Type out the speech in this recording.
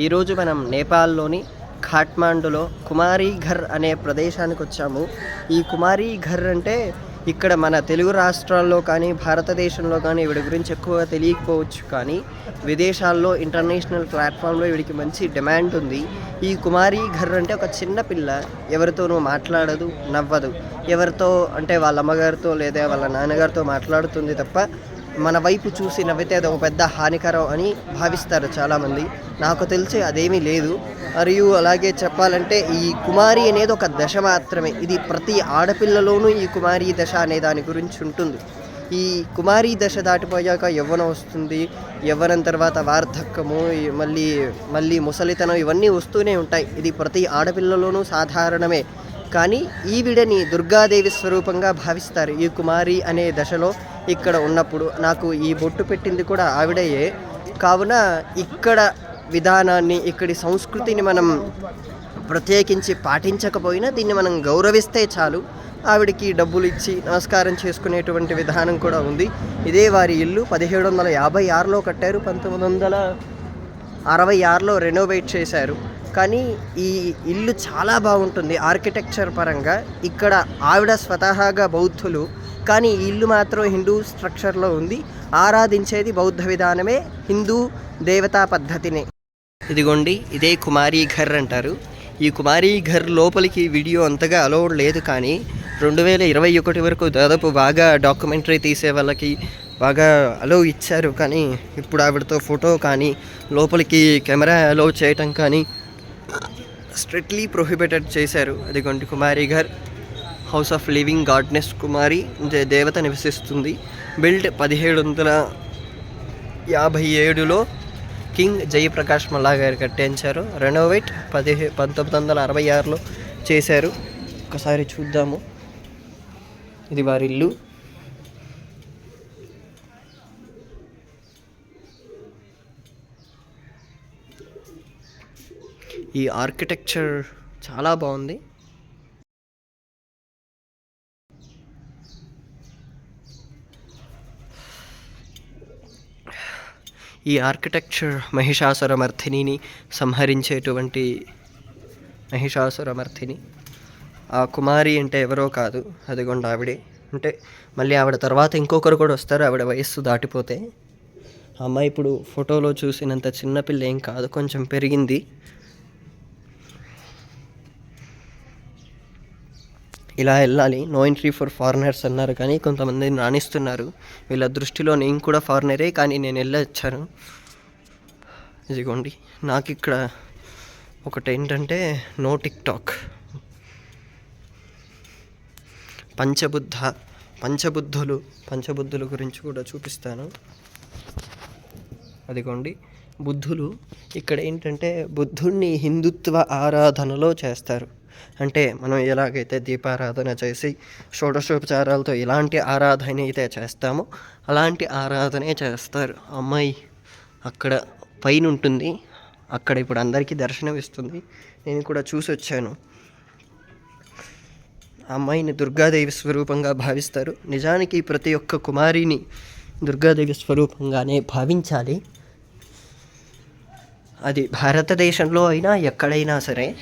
ఈరోజు మనం నేపాల్లోని ఖాట్మాండులో కుమారీఘర్ అనే ప్రదేశానికి వచ్చాము. ఈ కుమారీఘర్ అంటే ఇక్కడ మన తెలుగు రాష్ట్రాల్లో కానీ భారతదేశంలో కానీ వీడి గురించి ఎక్కువగా తెలియకపోవచ్చు కానీ విదేశాల్లో ఇంటర్నేషనల్ ప్లాట్ఫామ్లో వీడికి మంచి డిమాండ్ ఉంది. ఈ కుమారీ ఘర్ అంటే ఒక చిన్న పిల్ల. ఎవరితోనూ మాట్లాడదు నవ్వదు. ఎవరితో అంటే వాళ్ళ అమ్మగారితో లేదా వాళ్ళ నాన్నగారితో మాట్లాడుతుంది తప్ప మన వైపు చూసి నవ్వితే అది ఒక పెద్ద హానికరం అని భావిస్తారు చాలామంది. నాకు తెలిసి అదేమీ లేదు. మరియు అలాగే చెప్పాలంటే ఈ కుమారి అనేది ఒక దశ మాత్రమే. ఇది ప్రతి ఆడపిల్లలోనూ ఈ కుమారి దశ అనే దాని గురించి ఉంటుంది. ఈ కుమారి దశ దాటిపోయాక యవ్వనం వస్తుంది. యవ్వనం తర్వాత వార్ధక్యము మళ్ళీ మళ్ళీ ముసలితనం ఇవన్నీ వస్తూనే ఉంటాయి. ఇది ప్రతి ఆడపిల్లలోనూ సాధారణమే. కానీ ఈవిడని దుర్గాదేవి స్వరూపంగా భావిస్తారు. ఈ కుమారి అనే దశలో ఇక్కడ ఉన్నప్పుడు నాకు ఈ బొట్టు పెట్టింది కూడా ఆవిడయే. కావున ఇక్కడ విధానాన్ని ఇక్కడి సంస్కృతిని మనం ప్రత్యేకించి పాటించకపోయినా దీన్ని మనం గౌరవిస్తే చాలు. ఆవిడకి డబ్బులు ఇచ్చి నమస్కారం చేసుకునేటువంటి విధానం కూడా ఉంది. ఇదే వారి ఇల్లు పదిహేడు వందల యాభై ఆరులో కట్టారు. పంతొమ్మిది వందల అరవై ఆరులో రెనోవేట్ చేశారు. కానీ ఈ ఇల్లు చాలా బాగుంటుంది ఆర్కిటెక్చర్ పరంగా. ఇక్కడ ఆవిడ స్వతహాగా బౌద్ధులు కానీ ఈ ఇల్లు మాత్రం హిందూ స్ట్రక్చర్లో ఉంది. ఆరాధించేది బౌద్ధ విధానమే హిందూ దేవతా పద్ధతినే. ఇదిగోండి ఇదే కుమారీ ఘర్ అంటారు. ఈ కుమారీ ఘర్ లోపలికి వీడియో అంతగా అలౌడ్ లేదు కానీ రెండు వేల ఇరవై ఒకటి వరకు దాదాపు బాగా డాక్యుమెంటరీ తీసే వాళ్ళకి బాగా అలో ఇచ్చారు. కానీ ఇప్పుడు ఆవిడతో ఫోటో కానీ లోపలికి కెమెరా అలో చేయటం కానీ స్ట్రిక్ట్లీ ప్రొహిబిటెడ్ చేశారు. అదిగోండి Kumari Ghar house of living goddess Kumari దేవత నివసిస్తుంది. బిల్డ్ పదిహేడు వందల యాభై ఏడులో కింగ్ జయప్రకాష్ మల్లా గారు కట్టించారు. రెనోవేట్ పదిహే పంతొమ్మిది వందల అరవై ఆరులో చేశారు. ఒకసారి చూద్దాము. ఇది వారి ఇల్లు. ఈ ఆర్కిటెక్చర్ చాలా బాగుంది. ఈ ఆర్కిటెక్చర్ మహిషాసురమర్థినిని సంహరించేటువంటి మహిషాసురమర్థిని ఆ కుమారి అంటే ఎవరో కాదు అదిగోండి ఆవిడే. అంటే మళ్ళీ ఆవిడ తర్వాత ఇంకొకరు కూడా వస్తారు ఆవిడ వయస్సు దాటిపోతే. అమ్మాయి ఇప్పుడు ఫోటోలో చూసినంత చిన్నపిల్ల ఏం కాదు కొంచెం పెరిగింది. ఇలా వెళ్ళాలి. నో ఎంట్రీ ఫర్ ఫారినర్స్ అన్నారు. కానీ కొంతమంది రాణిస్తున్నారు. వీళ్ళ దృష్టిలో నేను కూడా ఫారినరే కానీ నేను వెళ్ళొచ్చాను. ఇదిగోండి. నాకు ఇక్కడ ఒకటి ఏంటంటే నో టిక్ టాక్ పంచబుద్ధ పంచబుద్ధులు పంచబుద్ధుల గురించి కూడా చూపిస్తాను. అదిగోండి. బుద్ధులు ఇక్కడ ఏంటంటే బుద్ధుడిని హిందుత్వ ఆరాధనలో చేస్తారు. అంటే మనం ఎలాగైతే దీపారాధన చేసి షోడశోపచారాలతో ఎలాంటి ఆరాధన అయితే చేస్తామో అలాంటి ఆరాధనే చేస్తారు. అమ్మాయి అక్కడ పైన ఉంటుంది అక్కడ ఇప్పుడు అందరికీ దర్శనం ఇస్తుంది నేను కూడా చూసి వచ్చాను. అమ్మాయిని దుర్గాదేవి స్వరూపంగా భావిస్తారు. నిజానికి ప్రతి ఒక్క కుమారిని దుర్గాదేవి స్వరూపంగానే భావించాలి. అది భారతదేశంలో అయినా ఎక్కడైనా సరే